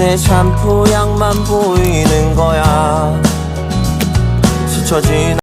내 샴푸 향만 보이는 거야. 스쳐 지나